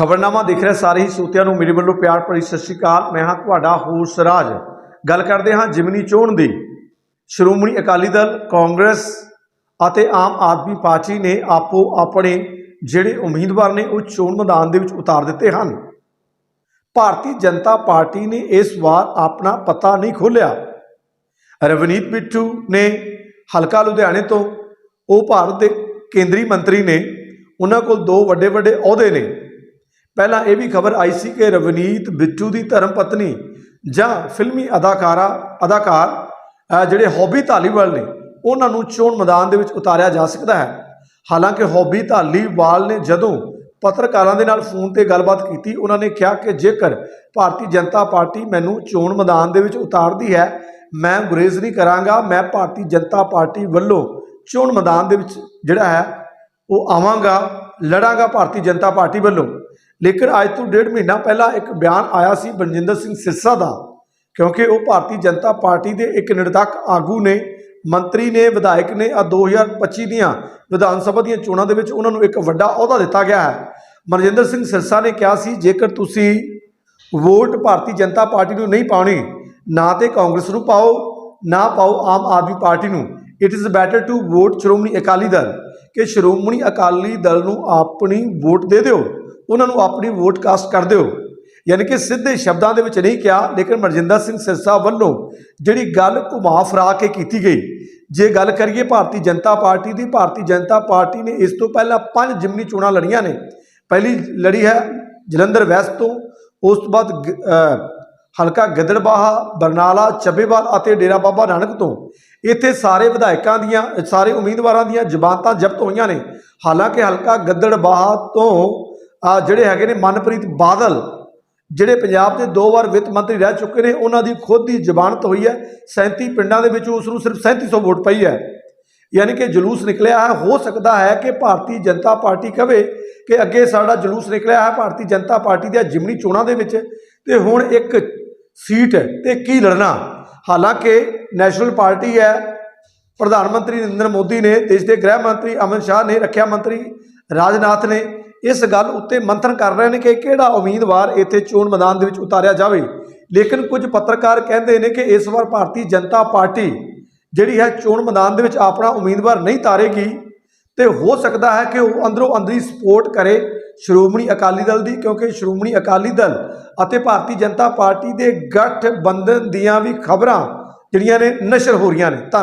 ਖਬਰਨਾਮਾ ਦੇਖ ਰਹੇ, ਸਾਰੇ ਹੀ ਸਰੋਤਿਆਂ ਨੂੰ ਮੇਰੇ ਵੱਲੋਂ ਪਿਆਰ ਭਰੀ ਸਤਿ ਸ਼੍ਰੀ ਅਕਾਲ। ਮੈਂ ਹਾਂ ਤੁਹਾਡਾ ਹੋਸ ਰਾਜ। ਗੱਲ ਕਰਦੇ ਹਾਂ ਜਿਮਨੀ ਚੋਣ ਦੀ। ਸ਼੍ਰੋਮਣੀ ਅਕਾਲੀ ਦਲ, ਕਾਂਗਰਸ ਅਤੇ ਆਮ ਆਦਮੀ ਪਾਰਟੀ ਨੇ ਆਪੋ ਆਪਣੇ ਜਿਹੜੇ ਉਮੀਦਵਾਰ ਨੇ, ਉਹ ਚੋਣ ਮੈਦਾਨ ਦੇ ਵਿੱਚ ਉਤਾਰ ਦਿੱਤੇ ਹਨ। ਭਾਰਤੀ ਜਨਤਾ ਪਾਰਟੀ ਨੇ ਇਸ ਵਾਰ ਆਪਣਾ ਪਤਾ ਨਹੀਂ ਖੋਲ੍ਹਿਆ। ਰਵਨੀਤ ਬਿੱਟੂ ਨੇ ਹਲਕਾ ਲੁਧਿਆਣੇ ਤੋਂ, ਉਹ ਭਾਰਤ ਦੇ ਕੇਂਦਰੀ ਮੰਤਰੀ ਨੇ, ਉਹਨਾਂ ਕੋਲ ਦੋ ਵੱਡੇ ਵੱਡੇ ਅਹੁਦੇ ਨੇ। ਪਹਿਲਾਂ ਇਹ ਵੀ ਖਬਰ ਆਈ ਸੀ ਕਿ ਰਵਨੀਤ ਬਿੱਟੂ ਦੀ ਧਰਮ ਪਤਨੀ ਜਾਂ ਫਿਲਮੀ ਅਦਾਕਾਰਾ, ਅਦਾਕਾਰ ਜਿਹੜੇ ਹੌਬੀ ਧਾਲੀਵਾਲ ਨੇ, ਉਹਨਾਂ ਨੂੰ ਚੋਣ ਮੈਦਾਨ ਦੇ ਵਿੱਚ ਉਤਾਰਿਆ ਜਾ ਸਕਦਾ ਹੈ। ਹਾਲਾਂਕਿ ਹੌਬੀ ਧਾਲੀਵਾਲ ਨੇ ਜਦੋਂ ਪੱਤਰਕਾਰਾਂ ਦੇ ਨਾਲ ਫੋਨ ਤੇ ਗੱਲਬਾਤ ਕੀਤੀ, ਉਹਨਾਂ ਨੇ ਕਿਹਾ ਕਿ ਜੇਕਰ ਭਾਰਤੀ ਜਨਤਾ ਪਾਰਟੀ ਮੈਨੂੰ ਚੋਣ ਮੈਦਾਨ ਦੇ ਵਿੱਚ ਉਤਾਰਦੀ ਹੈ, ਮੈਂ ਗੁਰੇਜ਼ ਨਹੀਂ ਕਰਾਂਗਾ। ਮੈਂ ਭਾਰਤੀ ਜਨਤਾ ਪਾਰਟੀ ਵੱਲੋਂ ਚੋਣ ਮੈਦਾਨ ਦੇ ਵਿੱਚ ਜਿਹੜਾ ਹੈ, ਉਹ ਆਵਾਂਗਾ, ਲੜਾਂਗਾ ਭਾਰਤੀ ਜਨਤਾ ਪਾਰਟੀ ਵੱਲੋਂ। ਲੇਕਿਨ ਅੱਜ ਤੋਂ ਡੇਢ ਮਹੀਨਾ ਪਹਿਲਾਂ ਇੱਕ ਬਿਆਨ ਆਇਆ ਸੀ ਬਲਜਿੰਦਰ ਸਿੰਘ ਸਿਰਸਾ ਦਾ, ਕਿਉਂਕਿ ਉਹ ਭਾਰਤੀ ਜਨਤਾ ਪਾਰਟੀ ਦੇ ਇੱਕ ਨਿਰਦਕ ਆਗੂ ਨੇ, ਮੰਤਰੀ ਨੇ, ਵਿਧਾਇਕ ਨੇ ਆ 2025 ਦੀਆਂ ਵਿਧਾਨ ਸਭਾ ਦੀਆਂ ਚੋਣਾਂ ਦੇ ਵਿੱਚ ਉਹਨਾਂ ਨੂੰ ਇੱਕ ਵੱਡਾ ਅਹੁਦਾ ਦਿੱਤਾ ਗਿਆ ਹੈ। ਮਨਜਿੰਦਰ ਸਿੰਘ ਸਿਰਸਾ ਨੇ ਕਿਹਾ ਸੀ, ਜੇਕਰ ਤੁਸੀਂ ਵੋਟ ਭਾਰਤੀ ਜਨਤਾ ਪਾਰਟੀ ਨੂੰ ਨਹੀਂ ਪਾਉਣੀ, ਨਾ ਤੇ ਕਾਂਗਰਸ ਨੂੰ ਪਾਓ, ਨਾ ਪਾਓ ਆਮ ਆਦਮੀ ਪਾਰਟੀ ਨੂੰ। It is better to vote Shiromani Akali Dal ਕਿ ਸ਼੍ਰੋਮਣੀ ਅਕਾਲੀ ਦਲ ਨੂੰ ਆਪਣੀ ਵੋਟ ਦੇ ਦਿਓ। ਉਹਨਾਂ ਨੂੰ ਆਪਣੀ ਵੋਟ ਕਾਸਟ ਕਰ ਦਿਓ। ਯਾਨੀ ਕਿ ਸਿੱਧੇ ਸ਼ਬਦਾਂ ਦੇ ਵਿੱਚ ਨਹੀਂ ਕਿਹਾ, ਲੇਕਿਨ ਮਰਜਿੰਦਰ ਸਿੰਘ ਸਿਰਸਾ ਵੱਲੋਂ ਜਿਹੜੀ ਗੱਲ ਘੁਮਾ ਫਰਾ ਕੇ ਕੀਤੀ ਗਈ। ਜੇ ਗੱਲ ਕਰੀਏ ਭਾਰਤੀ ਜਨਤਾ ਪਾਰਟੀ ਦੀ, ਭਾਰਤੀ ਜਨਤਾ ਪਾਰਟੀ ਨੇ ਇਸ ਤੋਂ ਪਹਿਲਾਂ ਪੰਜ ਜਿਮਨੀ ਚੋਣਾਂ ਲੜੀਆਂ ਨੇ। ਪਹਿਲੀ ਲੜੀ ਹੈ ਜਲੰਧਰ ਵੈਸਟ ਤੋਂ, ਉਸ ਤੋਂ ਬਾਅਦ ਗ- ਹਲਕਾ ਗਿੱਦੜਬਾਹਾ, ਬਰਨਾਲਾ ਚੱਬੇਵਾਲ ਅਤੇ ਡੇਰਾ ਬਾਬਾ ਨਾਨਕ ਤੋਂ। ਇੱਥੇ ਸਾਰੇ ਵਿਧਾਇਕਾਂ ਦੀਆਂ, ਸਾਰੇ ਉਮੀਦਵਾਰਾਂ ਦੀਆਂ ਜ਼ਮਾਨਤਾਂ ਜ਼ਬਤ ਹੋਈਆਂ ਨੇ। ਹਾਲਾਂਕਿ ਹਲਕਾ ਗਿੱਦੜਬਾਹਾ ਤੋਂ ਜਿਹੜੇ ਹੈਗੇ ਨੇ ਮਨਪ੍ਰੀਤ ਬਾਦਲ, ਜਿਹੜੇ ਪੰਜਾਬ ਦੇ ਦੋ ਵਾਰ ਵਿੱਤ ਮੰਤਰੀ ਰਹਿ ਚੁੱਕੇ ਨੇ, ਉਹਨਾਂ ਦੀ ਖੁਦ ਦੀ ਜ਼ਮਾਨਤ ਹੋਈ ਹੈ। 37 ਪਿੰਡਾਂ ਦੇ ਵਿੱਚ ਉਸ ਨੂੰ ਸਿਰਫ 3700 ਵੋਟ ਪਈ ਹੈ। ਯਾਨੀ ਕਿ ਜਲੂਸ ਨਿਕਲਿਆ ਹੈ। ਹੋ ਸਕਦਾ ਹੈ ਕਿ ਭਾਰਤੀ ਜਨਤਾ ਪਾਰਟੀ ਕਵੇ ਕਿ ਅੱਗੇ ਸਾਡਾ ਜਲੂਸ ਨਿਕਲਿਆ ਹੈ ਭਾਰਤੀ ਜਨਤਾ ਪਾਰਟੀ ਦੀਆਂ ਜਿਮਨੀ ਚੋਣਾਂ ਦੇ ਵਿੱਚ। ਤੇ ਹੁਣ ਇੱਕ ਸੀਟ ਤੇ ਕੀ ਲੜਨਾ? ਹਾਲਾਂਕਿ ਨੈਸ਼ਨਲ ਪਾਰਟੀ ਹੈ, ਪ੍ਰਧਾਨ ਮੰਤਰੀ ਨਰਿੰਦਰ ਮੋਦੀ ਨੇ, ਦੇਸ਼ ਦੇ ਗ੍ਰਹਿ ਮੰਤਰੀ ਅਮਿਤ ਸ਼ਾਹ ਨੇ, ਰੱਖਿਆ ਮੰਤਰੀ ਰਾਜਨਾਥ ਨੇ ਇਸ ਗੱਲ ਉੱਤੇ ਮੰਥਨ ਕਰ ਰਹੇ ਨੇ ਕਿ ਕਿਹੜਾ ਉਮੀਦਵਾਰ ਇੱਥੇ ਚੋਣ ਮੈਦਾਨ ਦੇ ਵਿੱਚ ਉਤਾਰਿਆ ਜਾਵੇ। ਲੇਕਿਨ ਕੁਝ ਪੱਤਰਕਾਰ ਕਹਿੰਦੇ ਨੇ ਕਿ ਇਸ ਵਾਰ ਭਾਰਤੀ ਜਨਤਾ ਪਾਰਟੀ ਜਿਹੜੀ ਹੈ ਚੋਣ ਮੈਦਾਨ ਦੇ ਵਿੱਚ ਆਪਣਾ ਉਮੀਦਵਾਰ ਨਹੀਂ ਤਾਰੇਗੀ ਤੇ ਹੋ ਸਕਦਾ ਹੈ ਕਿ ਉਹ ਅੰਦਰੋਂ ਅੰਦਰੀ ਸਪੋਰਟ ਕਰੇ ਸ਼੍ਰੋਮਣੀ ਅਕਾਲੀ ਦਲ ਦੀ, ਕਿਉਂਕਿ ਸ਼੍ਰੋਮਣੀ ਅਕਾਲੀ ਦਲ ਅਤੇ ਭਾਰਤੀ ਜਨਤਾ ਪਾਰਟੀ ਦੇ ਗੱਠ ਬੰਧਨ ਦੀਆਂ ਵੀ ਖਬਰਾਂ ਜਿਹੜੀਆਂ ਨੇ ਨਸ਼ਰ ਹੋ ਰਹੀਆਂ ਨੇ। ਧੰਨਵਾਦ